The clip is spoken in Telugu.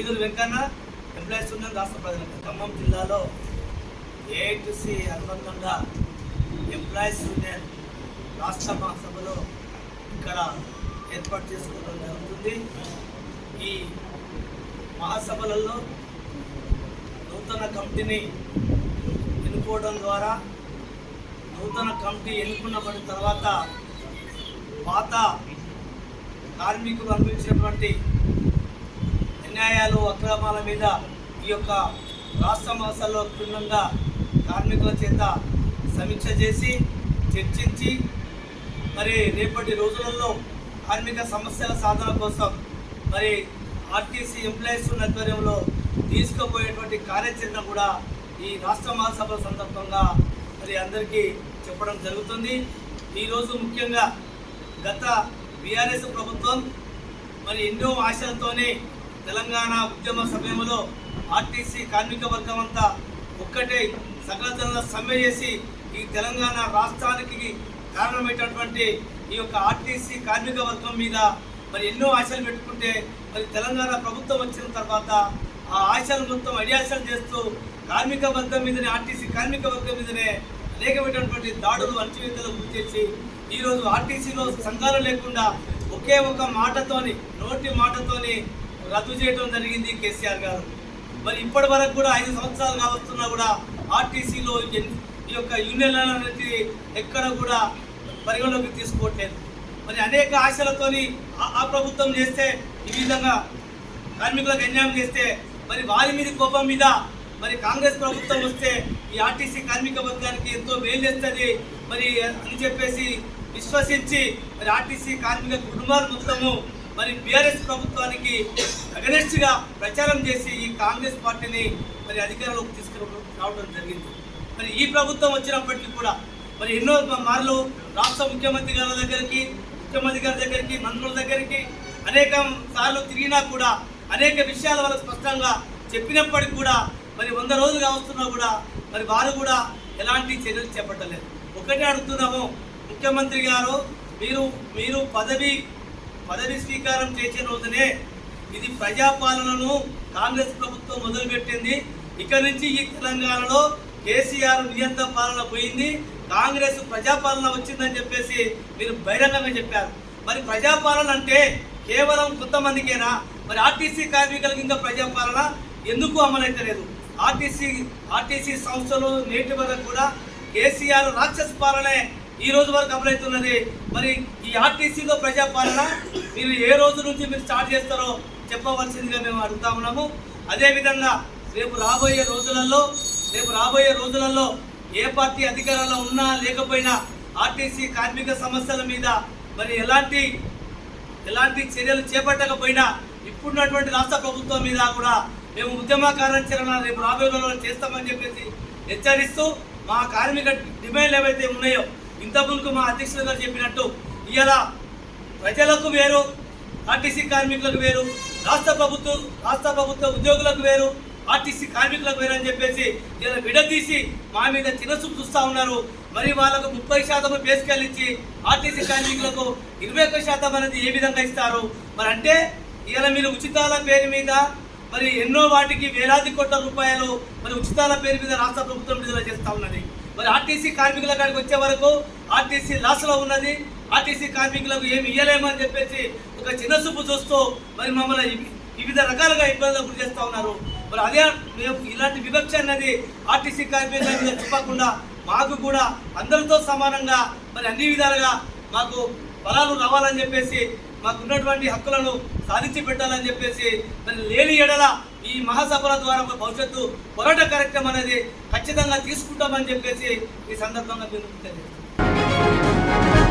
వెంకన్న ఎంప్లాయీస్ యూనియన్ రాష్ట్ర ప్రధాని ఖమ్మం జిల్లాలో ఏఐటిసి అనుబంధంగా ఎంప్లాయీస్ యూనియన్ రాష్ట్ర మహాసభలో ఇక్కడ ఏర్పాటు చేసుకోవడం జరుగుతుంది. ఈ మహాసభలలో నూతన కమిటీని ఎన్నుకోవడం ద్వారా నూతన కమిటీ ఎన్నుకున్నబడిన తర్వాత పాత కార్మికులు అనుభవించినటువంటి అన్యాయాలు అక్రమాల మీద ఈ యొక్క రాష్ట్ర మాసాల్లో క్షుణ్ణంగా కార్మికుల చేత సమీక్ష చేసి చర్చించి మరి రేపటి రోజులలో కార్మిక సమస్యల సాధన కోసం మరి ఆర్టీసీ ఎంప్లాయీస్ ఆధ్వర్యంలో తీసుకుపోయేటువంటి కార్యాచరణ కూడా ఈ రాష్ట్ర మహాసభ సందర్భంగా మరి అందరికీ చెప్పడం జరుగుతుంది. ఈరోజు ముఖ్యంగా గత బీఆర్ఎస్ ప్రభుత్వం మరి ఎన్నో ఆశలతోనే తెలంగాణ ఉద్యమ సమయంలో ఆర్టీసీ కార్మిక వర్గం అంతా ఒక్కటే సకల జనుల సమ్మె చేసి ఈ తెలంగాణ రాష్ట్రానికి కారణమైనటువంటి ఈ యొక్క ఆర్టీసీ కార్మిక వర్గం మీద మరి ఎన్నో ఆశలు పెట్టుకుంటే మరి తెలంగాణ ప్రభుత్వం వచ్చిన తర్వాత ఆ ఆశలు మొత్తం అడియాశలు చేస్తూ కార్మిక వర్గం మీదనే ఆర్టీసీ కార్మిక వర్గం మీదనే అనేకమైనటువంటి దాడులు అణచివేతలు గురి చేసి ఈరోజు ఆర్టీసీలో సంఘాలు లేకుండా ఒకే ఒక మాటతోని నోటి మాటతోని రద్దు చేయడం జరిగింది కేసీఆర్ గారు. మరి ఇప్పటి వరకు కూడా ఐదు సంవత్సరాలు కావస్తున్నా కూడా ఆర్టీసీలో ఈ యొక్క యూనియన్ అనేది ఎక్కడ కూడా పరిగణలోకి తీసుకోవట్లేదు. మరి అనేక ఆశలతోని ఆ- ఆ ప్రభుత్వం చేస్తే ఈ విధంగా కార్మికులకు అన్యాయం చేస్తే మరి వారి మీద కోపం మీద మరి కాంగ్రెస్ ప్రభుత్వం వస్తే ఈ ఆర్టీసీ కార్మిక వర్గానికి ఎంతో మేలు చేస్తుంది. మరి అని చెప్పేసి విశ్వసించి మరి ఆర్టీసీ కార్మిక కుటుంబాలు మొత్తము మరి బీఆర్ఎస్ ప్రభుత్వానికి అగనెస్ట్గా ప్రచారం చేసి ఈ కాంగ్రెస్ పార్టీని మరి అధికారంలోకి తీసుకురావడం జరిగింది. మరి ఈ ప్రభుత్వం వచ్చినప్పటికీ కూడా మరి ఎన్నో మార్లు రాష్ట్ర ముఖ్యమంత్రి గారి దగ్గరికి ముఖ్యమంత్రి గారి దగ్గరికి మంత్రుల దగ్గరికి అనేక సార్లు తిరిగినా కూడా అనేక విషయాల వల్ల స్పష్టంగా చెప్పినప్పటికీ కూడా మరి వంద రోజులు కావస్తున్నా కూడా మరి వారు కూడా ఎలాంటి చర్యలు చేపట్టలేదు. ఒకటే అడుగుతున్నాము ముఖ్యమంత్రి గారు మీరు మీరు పదవి పదవి స్వీకారం చేసే రోజునే ఇది ప్రజాపాలనను కాంగ్రెస్ ప్రభుత్వం మొదలుపెట్టింది. ఇక నుంచి ఈ తెలంగాణలో కేసీఆర్ నియంత్రణ పాలన పోయింది. కాంగ్రెస్ ప్రజాపాలన వచ్చిందని చెప్పేసి మీరు బహిరంగంగా చెప్పారు. మరి ప్రజాపాలన అంటే కేవలం కొంతమందికేనా? మరి ఆర్టీసీ కార్మికులకు ఇంకా ప్రజాపాలన ఎందుకు అమలైతలేదు? ఆర్టీసీ ఆర్టీసీ సంస్థలు నేటి వరకు కూడా కేసీఆర్ రాక్షస పాలనే ఈ రోజు వరకు అమలవుతున్నది మరి ఈ ఆర్టీసీలో ప్రజాపాలన మీరు ఏ రోజు నుంచి మీరు స్టార్ట్ చేస్తారో చెప్పవలసిందిగా మేము అడుగుతా ఉన్నాము. అదేవిధంగా రేపు రాబోయే రోజులలో రేపు రాబోయే రోజులలో ఏ పార్టీ అధికారంలో ఉన్నా లేకపోయినా ఆర్టీసీ కార్మిక సమస్యల మీద మరి ఎలాంటి ఎలాంటి చర్యలు చేపట్టకపోయినా ఇప్పుడున్నటువంటి రాష్ట్ర ప్రభుత్వం మీద కూడా మేము ఉద్యమ కార్యాచరణ రేపు రాబోయే రోజుల్లో చేస్తామని చెప్పేసి హెచ్చరిస్తూ మా కార్మిక డిమాండ్లు ఏవైతే ఉన్నాయో ఇంతకుముందుకు మా అధ్యక్షులు గారు చెప్పినట్టు ఇవాళ ప్రజలకు వేరు ఆర్టీసీ కార్మికులకు వేరు రాష్ట్ర ప్రభుత్వం రాష్ట్ర ప్రభుత్వ ఉద్యోగులకు వేరు ఆర్టీసీ కార్మికులకు వేరు అని చెప్పేసి ఇలా విడదీసి మా మీద చిన్నచూపు చూస్తూ ఉన్నారు. మరి వాళ్ళకు ముప్పై శాతం బేసికల్ ఇచ్చి ఆర్టీసీ కార్మికులకు ఇరవై ఒక్క శాతం అనేది ఏ విధంగా ఇస్తారు? మరి అంటే ఇలా మీరు ఉచితాల పేరు మీద మరి ఎన్నో వాటికి వేలాది కోట్ల రూపాయలు మరి ఉచితాల పేరు మీద రాష్ట్ర ప్రభుత్వం విడుదల చేస్తూ ఉన్నది. మరి ఆర్టీసీ కార్మికుల కాడికి వచ్చే వరకు ఆర్టీసీ లాస్లో ఉన్నది. ఆర్టీసీ కార్మికులకు ఏమి ఇయ్యలేమని చెప్పేసి ఒక చిన్న చూపు చూస్తూ మరి మమ్మల్ని వివిధ రకాలుగా ఇబ్బందులకు గురి చేస్తూ ఉన్నారు. మరి అదే మేము ఇలాంటి వివక్ష అన్నది ఆర్టీసీ కార్మికుల మీద చూపకుండా మాకు కూడా అందరితో సమానంగా మరి అన్ని విధాలుగా మాకు బలాలు రావాలని చెప్పేసి మాకు ఉన్నటువంటి హక్కులను సాధించి పెట్టాలని చెప్పేసి మరి లేని ఎడల ఈ మహాసభల ద్వారా భవిష్యత్తు పోరాట కార్యక్రమం అనేది ఖచ్చితంగా తీసుకుంటామని చెప్పేసి ఈ సందర్భంగా మేము తెలియజేస్తున్నాం.